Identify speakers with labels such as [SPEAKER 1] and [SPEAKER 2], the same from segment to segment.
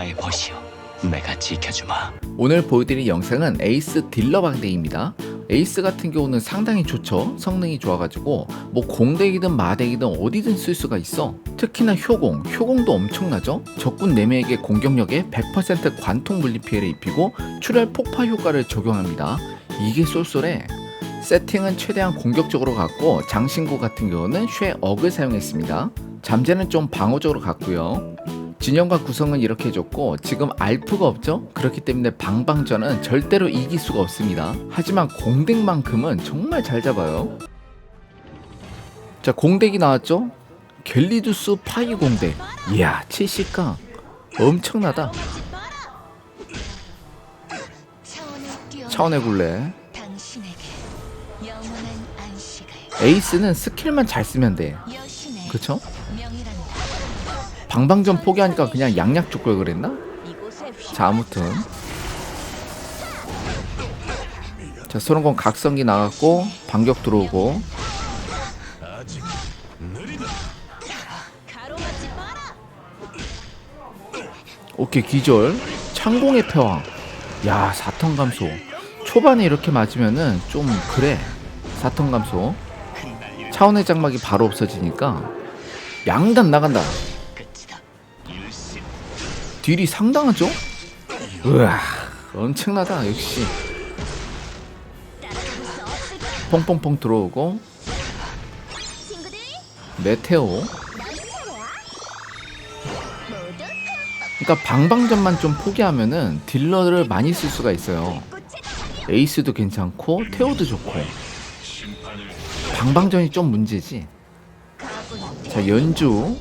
[SPEAKER 1] 나의 벗이여 내가 지켜주마
[SPEAKER 2] 오늘 보여드릴 영상은 에이스 딜러 방대입니다. 에이스 같은 경우는 상당히 좋죠. 성능이 좋아가지고 뭐 공대이든 마대이든 어디든 쓸 수가 있어. 특히나 효공, 효공도 엄청나죠. 적군 4명에게 공격력에 100% 관통 물리 피해를 입히고 출혈 폭파 효과를 적용합니다. 이게 쏠쏠해. 세팅은 최대한 공격적으로 갔고 장신구 같은 경우는 쉐 억을 사용했습니다. 잠재는 좀 방어적으로 갔고요. 진영과 구성은 이렇게 해줬고 지금 알프가 없죠? 그렇기 때문에 방방전은 절대로 이길 수가 없습니다. 하지만 공덱만큼은 정말 잘 잡아요. 자 공덱이 나왔죠? 갤리두스 파이 공덱. 이야 70강 엄청나다. 차원의 굴레. 에이스는 스킬만 잘 쓰면 돼. 그쵸? 방방전 포기하니까 그냥 양약 줄 걸 그랬나? 자 아무튼. 자 소론공 각성기 나갔고 반격 들어오고. 오케이 기절. 창공의 패왕. 야 사턴 감소. 초반에 이렇게 맞으면은 좀 그래. 사턴 감소. 차원의 장막이 바로 없어지니까 양단 나간다 딜이 상당하죠? 으아 엄청나다 역시 퐁퐁퐁 들어오고 메테오 그러니까 방방전만 좀 포기하면은 딜러를 많이 쓸 수가 있어요. 에이스도 괜찮고 테오도 좋고 방방전이 좀 문제지. 자 연주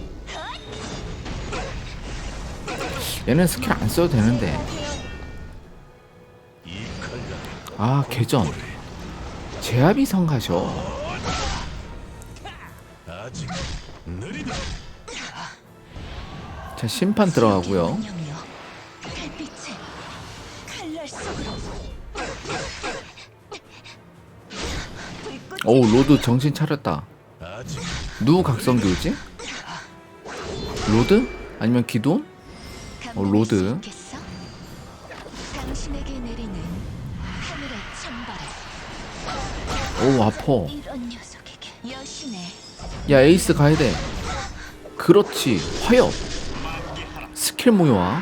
[SPEAKER 2] 얘는 스킬 안 써도 되는데 아 개전 제압이 성가셔 자 심판 들어가고요 오 로드 정신 차렸다 누구 각성기우지? 로드? 아니면 기돈? 어, 로드. 오 아퍼 야 에이스 가야 돼. 그렇지. 화염. 스킬 모여와.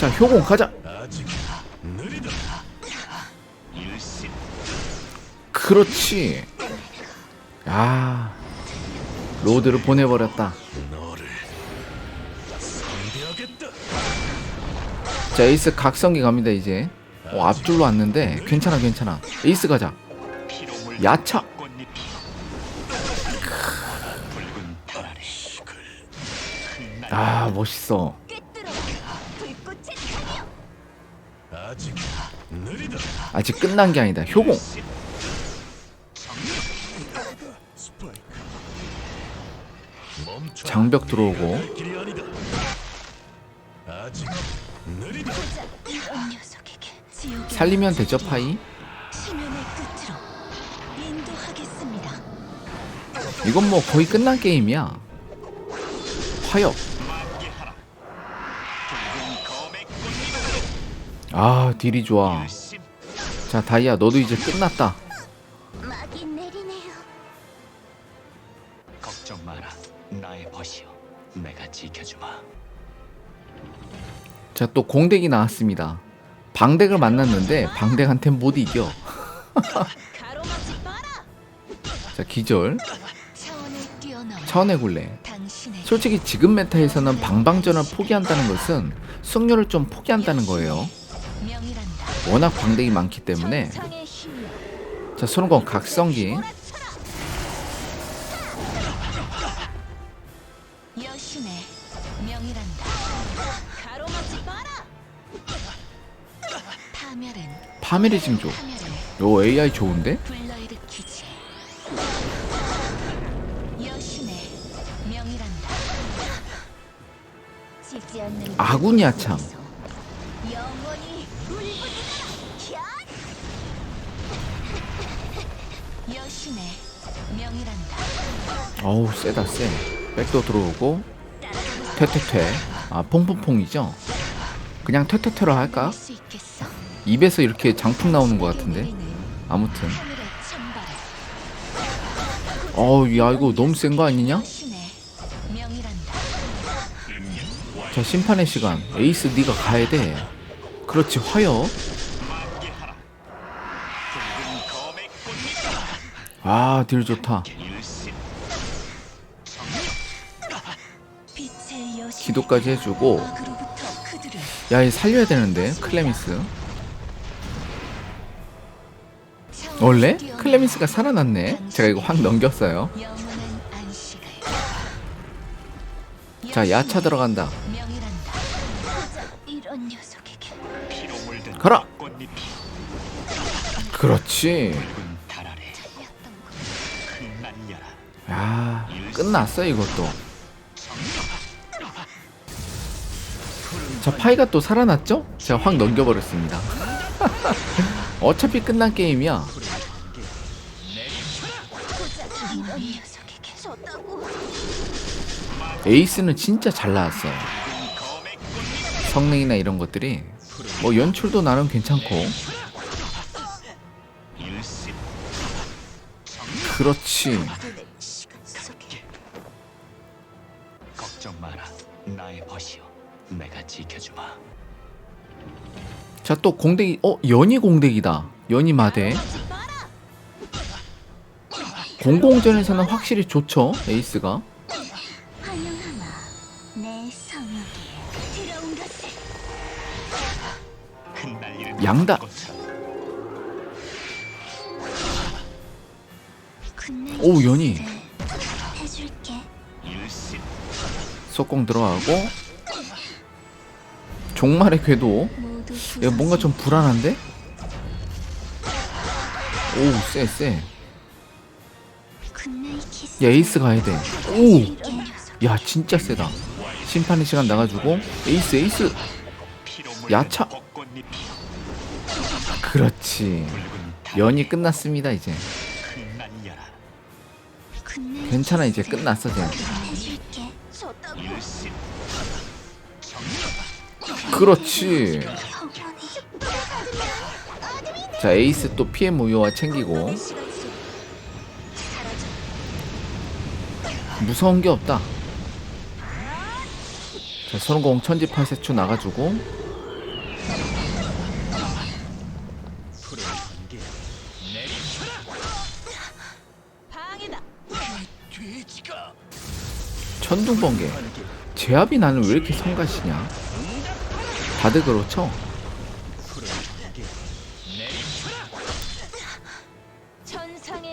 [SPEAKER 2] 자 효공 가자. 그렇지. 야 로드를 보내버렸다. 자 에이스 각성기 갑니다 이제. 어, 앞줄로 왔는데 괜찮아 괜찮아. 에이스 가자. 야차!
[SPEAKER 1] 아
[SPEAKER 2] 멋있어. 아직 끝난 게 아니다. 효공 장벽 들어오고. 살리면 되죠 파이. 이건 뭐 거의 끝난 게임이야. 화염 아 딜이 좋아. 자 다이아 너도 이제 끝났다
[SPEAKER 1] 벗이여 내가 지켜주마.
[SPEAKER 2] 자 또 공덱이 나왔습니다. 방덱을 만났는데 방덱한테 못 이겨. 자 기절. 차원의 굴레. 솔직히 지금 메타에서는 방방전을 포기한다는 것은 승률을 좀 포기한다는 거예요. 워낙 방덱이 많기 때문에. 자 손오공 각성기 줘.
[SPEAKER 3] 파멸을
[SPEAKER 2] 요 AI 좋은데?
[SPEAKER 3] 불러일으키지. 여신의 명이란다. 지지 않는
[SPEAKER 2] 아군이 아참.
[SPEAKER 3] 영원히 울부짖어라. 캬! 여신의 명이란다.
[SPEAKER 2] 어우 세다 세 백도 들어오고 퇴퇴퇴 아 퐁퐁퐁이죠 그냥 퇴퇴퇴로 할까? 입에서 이렇게 장풍 나오는 것 같은데 아무튼
[SPEAKER 3] 하늘의 찬바람.
[SPEAKER 2] 어우 야 이거 너무 센 거 아니냐? 자 심판의 시간 에이스 네가 가야 돼 그렇지
[SPEAKER 1] 꽃잎
[SPEAKER 2] 아딜 좋다. 기도까지 해주고 야 얘 살려야 되는데 클레미스 원래 클레미스가 살아났네 제가 이거 확 넘겼어요. 자 야차 들어간다 가라! 그렇지. 야 끝났어 이것도 자 파이가 또 살아났죠? 제가 확 넘겨버렸습니다 어차피 끝난 게임이야 에이스는 진짜 잘 나왔어요. 성능이나 이런 것들이 뭐 연출도 나름 괜찮고. 그렇지.
[SPEAKER 1] 걱정 마라. 나의 벗이여. 내가 지켜주마.
[SPEAKER 2] 자또 공대기. 어 연이 공대기다. 연이 마대. 공공전에서는 확실히 좋죠 에이스가 양다. 오,
[SPEAKER 1] 일신
[SPEAKER 2] 속공 들어가고. 종말의 궤도. 이거 뭔가 좀 불안한데?
[SPEAKER 3] 군날 키스
[SPEAKER 2] 야 에이스 가야 돼 오야
[SPEAKER 3] 이런 녀석
[SPEAKER 2] 진짜 세다. 심판의 시간 나가지고. 에이스 에이스. 야차. 그렇지. 연이 끝났습니다 이제. 괜찮아 이제 끝났어 쟤 그렇지. 자 에이스 또 피해 무효화 챙기고. 무서운 게 없다. 자 손오공 천지팔세추 나가지고 천둥번개. 제압이 나는 왜 이렇게 성가시냐? 다들 그렇죠?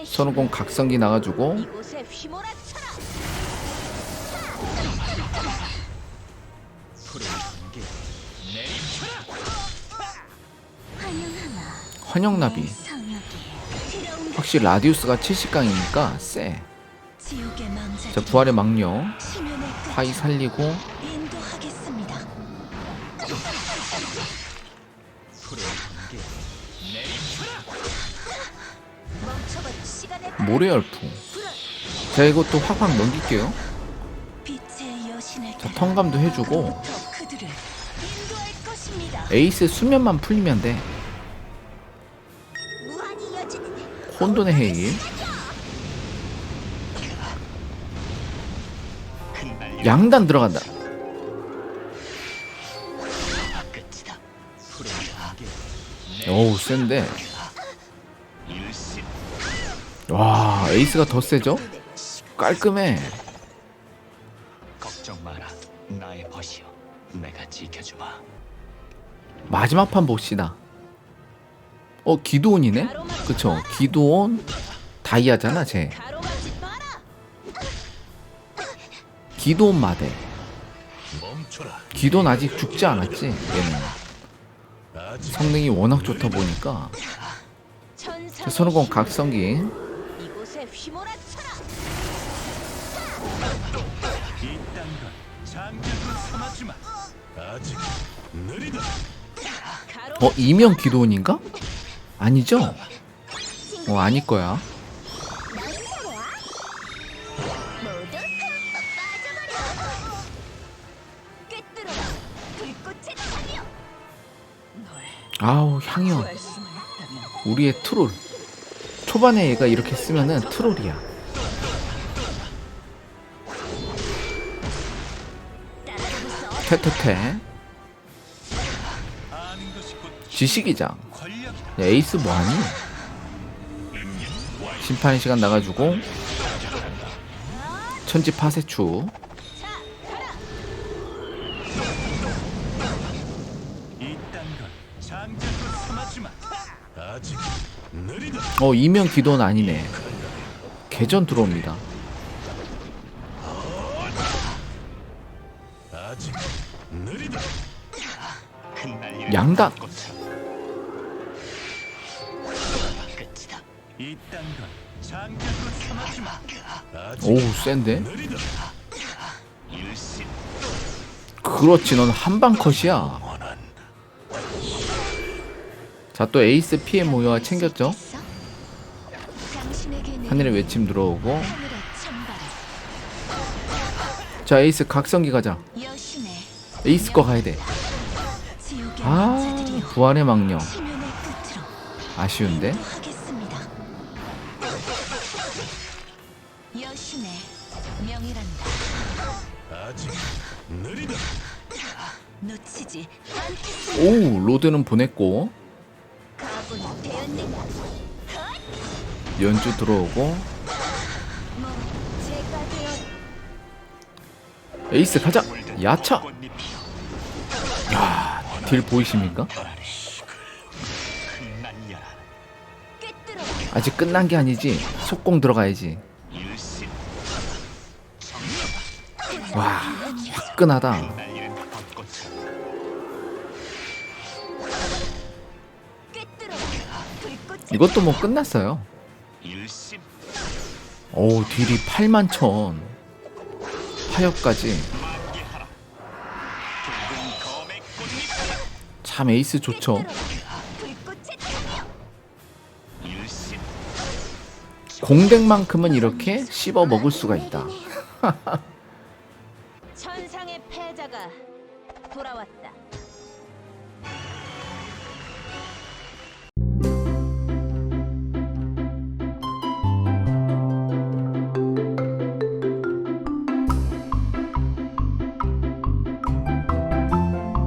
[SPEAKER 2] 손오공 각성기
[SPEAKER 3] 환영하마
[SPEAKER 2] 환영나비. 확실히 라디우스가 70강이니까 쎄.
[SPEAKER 3] 자
[SPEAKER 2] 부활의 망령 파이 살리고.
[SPEAKER 3] 인도하겠습니다. 시간의
[SPEAKER 2] 모래열풍. 자 이것도 확확 넘길게요.
[SPEAKER 3] 빛의 여신을
[SPEAKER 2] 자 턴감도 해주고.
[SPEAKER 3] 부터 그들을 인도할 것입니다.
[SPEAKER 2] 에이스 수면만 풀리면 돼.
[SPEAKER 3] 무한히 이어지는
[SPEAKER 2] 혼돈의 해일 양단 들어간다. 어우 센데 와 에이스가 더 세죠? 깔끔해. 마지막 판 봅시다 어 기도온이네? 그쵸 기도온 다이아잖아 쟤 기도온 마대. 기도는 아직 죽지 않았지 얘는 성능이 워낙 좋다 보니까 손오공 각성기 어 이명 기도원인가? 아니죠? 어 아닐 거야 아우 향이요. 우리의 트롤. 초반에 얘가 이렇게 쓰면은 트롤이야. 테테테 지식이장. 야, 에이스 뭐하니? 심판 시간 나가주고. 천지 파세추 어 이면 기도는 아니네. 개전 들어옵니다. 양단. 오우 센데? 그렇지 넌 한방 컷이야 자 또 에이스 피해 모여와 챙겼죠? 하늘의 외침 들어오고. 자 에이스 각성기 가자. 에이스 거 가야 돼.
[SPEAKER 3] 지옥의
[SPEAKER 2] 아, 부활의 망령. 아쉬운데? 오우, 로드는 보냈고, 연주 들어오고, 에이스 가자! 야차!
[SPEAKER 1] 꽃잎이여
[SPEAKER 2] 야, 딜 보이십니까? 아직 끝난 게 아니지. 속공 들어가야지. 와, 화끈하다. 이것도 뭐 끝났어요. 오, 딜이 8만 천. 파역까지. 참 에이스 좋죠. 공백만큼은 이렇게 씹어 먹을 수가 있다.
[SPEAKER 3] 천상의 패자가 돌아왔다.